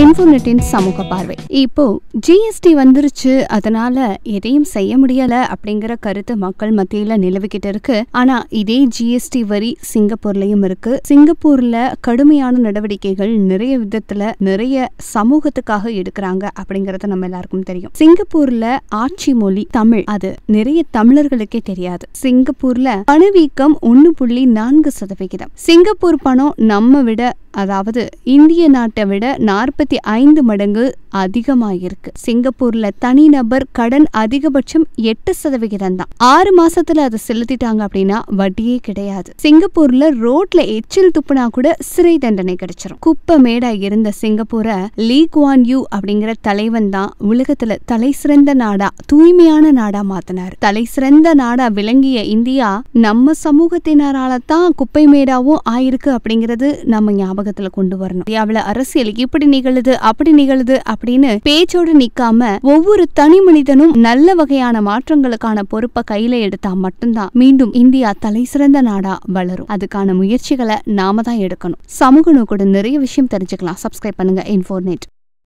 இன்ஃபோநெட்டின் சமூக பார்வை. இப்போ ஜிஎஸ்டி வந்துருச்சு அதனால எதையும் செய்ய முடியல அப்படிங்கிற கருத்து மக்கள் மத்தியில நிலவிக்கிட்டு இருக்கு. ஆனா இதே ஜிஎஸ்டி வரி சிங்கப்பூர்லயும் இருக்கு. சிங்கப்பூர்ல கடுமையான நடவடிக்கைகள் நிறைய விதத்துல நிறைய சமூகத்துக்காக எடுக்கிறாங்க அப்படிங்கறது நம்ம எல்லாருக்கும் தெரியும். சிங்கப்பூர்ல ஆட்சி மொழி தமிழ். அது நிறைய தமிழர்களுக்கே தெரியாது. சிங்கப்பூர்ல பணவீக்கம் ஒன்னு புள்ளி நான்கு சதவிகிதம். சிங்கப்பூர் பணம் நம்ம விட அதாவது இந்திய நாட்டை விட நாற்பத்தி ஐந்து மடங்கு அதிகமாயிருக்கு. சிங்கப்பூர்ல தனிநபர் கடன் அதிகபட்சம் எட்டு சதவிகிதம் தான். ஆறு மாசத்துல அதை செலுத்திட்டாங்க அப்படின்னா வட்டியே கிடையாது. சிங்கப்பூர்ல ரோட்ல எச்சில் துப்புனா கூட சிறை தண்டனை கிடைச்சிரும். குப்பை மேடா இருந்த சிங்கப்பூரை லீ குவான் யூ அப்படிங்கிற தலைவன் தான் உலகத்துல தலை சிறந்த நாடா தூய்மையான நாடா மாத்தினார். தலை சிறந்த நாடா விளங்கிய இந்தியா நம்ம சமூகத்தினரால தான் குப்பை மேடாவும் ஆயிருக்கு அப்படிங்கிறது நம்ம ஞாபகத்துல கொண்டு வரணும். இந்தியாவுல அரசியல் இப்படி நிகழுது அப்படி நிகழுது அப்படின்னு பேச்சோடு நிக்காம ஒவ்வொரு தனி மனிதனும் நல்ல வகையான மாற்றங்களுக்கான பொறுப்பை கையில எடுத்தா மட்டும்தான் மீண்டும் இந்தியா தலை சிறந்த நாடா வளரும். அதுக்கான முயற்சிகளை நாம தான் எடுக்கணும். சமூகனு கூட நிறைய விஷயம் தெரிஞ்சுக்கலாம். சப்ஸ்கிரைப் பண்ணுங்க. இன்ஃபோர்நெட்